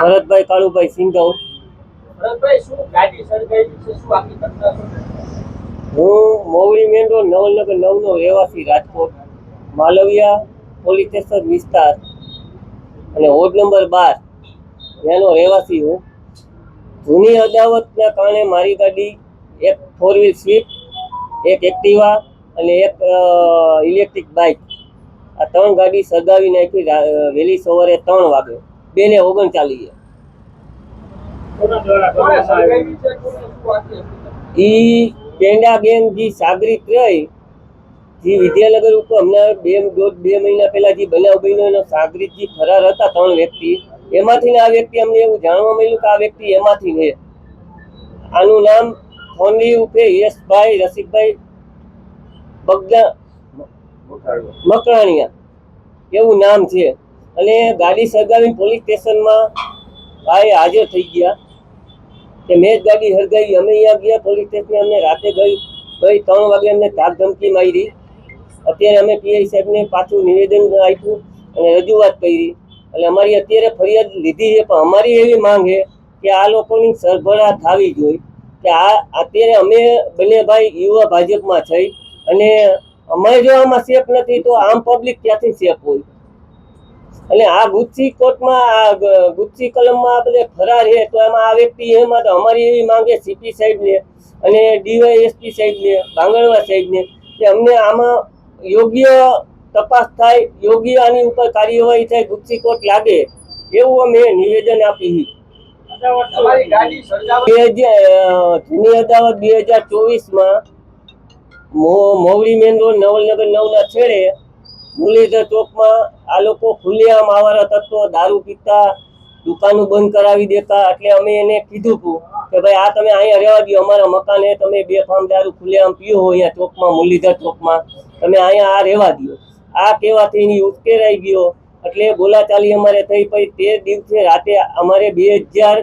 ભરતભાઈ કાળુભાઈ સિંઘવ ભરતભાઈ શું ગાડી સળગાવી છે? શું આખી ઘટના શું હું મોવડી મેન રોડ નવલનગર નવનો રહેવાસી રાજકોટ માલવિયા પોલીસ સ્ટેશન વિસ્તાર અને વોર્ડ નંબર બાર એનો રહેવાસી હું. જૂની અદાવતના કારણે મારી ગાડી એક ફોર વ્હીલ સ્વિફ્ટ એક એક્ટિવા અને એક ઇલેક્ટ્રિક બાઇક આ ત્રણ ગાડી સગાવી નાખી વહેલી સવારે ત્રણ વાગે. બે ને ઓગણ હકીકત? ઈ પેંડા બેન જે સાગરિત રહી જે વિદ્યાનગર ઉપર હમણાં બે દોઢ બે મહિના પહેલા જે બનાવ બન્યો એનો સાગરિત જે ફરાર હતા ત્રણ વ્યક્તિ. એમાંથી આ વ્યક્તિ અમને એવું જાણવા મળ્યું કે આ વ્યક્તિ એમાંથી છે. આનું નામ ફોનલી ઉર્ફે યશભાઈ રસિકભાઈ બગદા મકરાણીયા. એવું નામ છે. અને ગાડી સળગાવીને પોલીસ સ્ટેશનમાં ભાઈ હાજર થઈ ગયા કે મેં જ ગાડી સળગાવી. અમે અહીંયા ગયા પોલીસ સ્ટેશને અમને રાતે ગઈ ગઈ ત્રણ વાગે અમને તાક ધમકી મારી. અત્યારે અમે પીઆઈ સાહેબને પાછું નિવેદન આપ્યું અને રજૂઆત કરી. એટલે અમારી અત્યારે ફરિયાદ લીધી છે, પણ અમારી એવી માંગ છે કે આ લોકોની સરભરા થવી જોઈએ. કે આ, અત્યારે અમે બંને ભાઈ યુવા ભાજપમાં થઈ અને અમે જો આમાં સેફ નથી, તો આમ પબ્લિક ક્યાંથી સેફ હોય. અને આ ગુચ્છી કોર્ટમાં આ ગ- કલમમાં આપણે ફરાર છે તો એમાં આ વ્યક્તિ એમાં તો અમારી એવી માંગે સીપી સાહેબને અને ડીવાયએસપી સાહેબને બાંગણવા સાહેબને કે અમને આમાં યોગ્ય તપાસ થાય યોગ્ય આની ઉપર કાર્યવાહી થાય ગુચ્છી કોર્ટ લાગે એવું અમે નિવેદન આપી તમારી બે હજાર જૂની અદાવત બે હજાર ચોવીસમાં મોવડી મેન રોડ નવલનગર નવના છેડે મુરલીધર ચોકમાં આ લોકો ખુલ્લેઆમ આવારા તત્વો, દારૂ પીતા, દુકાનો બંધ કરાવી દેતા, એટલે અમે એને કીધું હતું કે ભાઈ આ તમે અહીંયા રહેવા દો અમારા મકાને તમે બે ફામ દારૂ ખુલ્લેઆમ પીઓ હો અહીંયા ચોકમાં, મુરલીધર ચોકમાં, તમે અહીંયા આ રહેવા દો આ કહેવાથી એની ઉશ્કેરાઈ ગયો, એટલે બોલાચાલી અમારે થઈ પછી તે દિવસે રાતે અમારે બે હજાર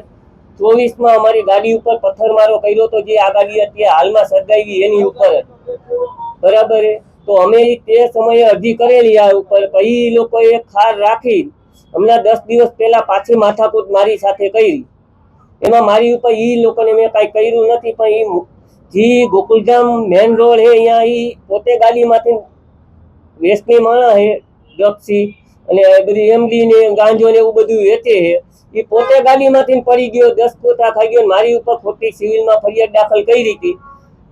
ચોવીસમાં અમારી ગાડી ઉપર પથ્થરમારો કર્યો તો જે આ ગાડી હતી હાલમાં સર્જાઈ ગઈ એની ઉપર બરાબર તો અમે તે સમયે અરજી કરેલી આ ઉપર. પછી ઈ લોકોએ ખાર રાખી હમણાં દસ દિવસ પહેલા પાછી માથાકૂટ મારી સાથે કરી. એમાં મારી ઉપર એ લોકોને મેં કાંઈ કર્યું નથી, પણ એ જે ગોકુલધામ મેન રોડ હે, અહીંયા એ પોતે ગાડીમાંથી વેસ્ટની માણા હે ડ્રગ્સી અને બધી એમડી ને ગાંજો ને એવું બધું વેચે છે એ પોતે ગાડીમાંથી પડી ગયો, દસ પોતા ખાઈ ગયો મારી ઉપર ખોટી સિવિલમાં ફરિયાદ દાખલ કરી હતી.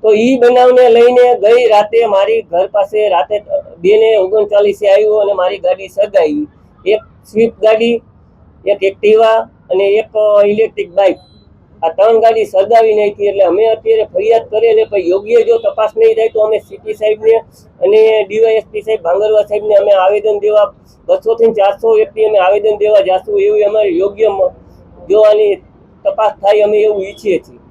તો ઈ બનાવને લઈને ગઈ રાતે મારી ઘર પાસે રાતે બે ને ઓગણચાલીસે આવ્યું અને મારી ગાડી સગાવી એક સ્વિફ્ટ ગાડી, એક એક્ટિવા અને એક ઇલેક્ટ્રિક બાઇક આ ત્રણ ગાડી સગાવી નાખી એટલે અમે અત્યારે ફરિયાદ કરીએ ને પણ યોગ્ય જો તપાસ નહીં થાય તો અમે સીટી સાહેબને અને ડીવાયએસપી સાહેબ, ભાંગરવા સાહેબને અમે આવેદન દેવા, બસોથી ચારસો વ્યક્તિ અમે આવેદન દેવા જાશું એવું અમારે યોગ્ય જોવાની તપાસ થાય અમે એવું ઈચ્છીએ છીએ.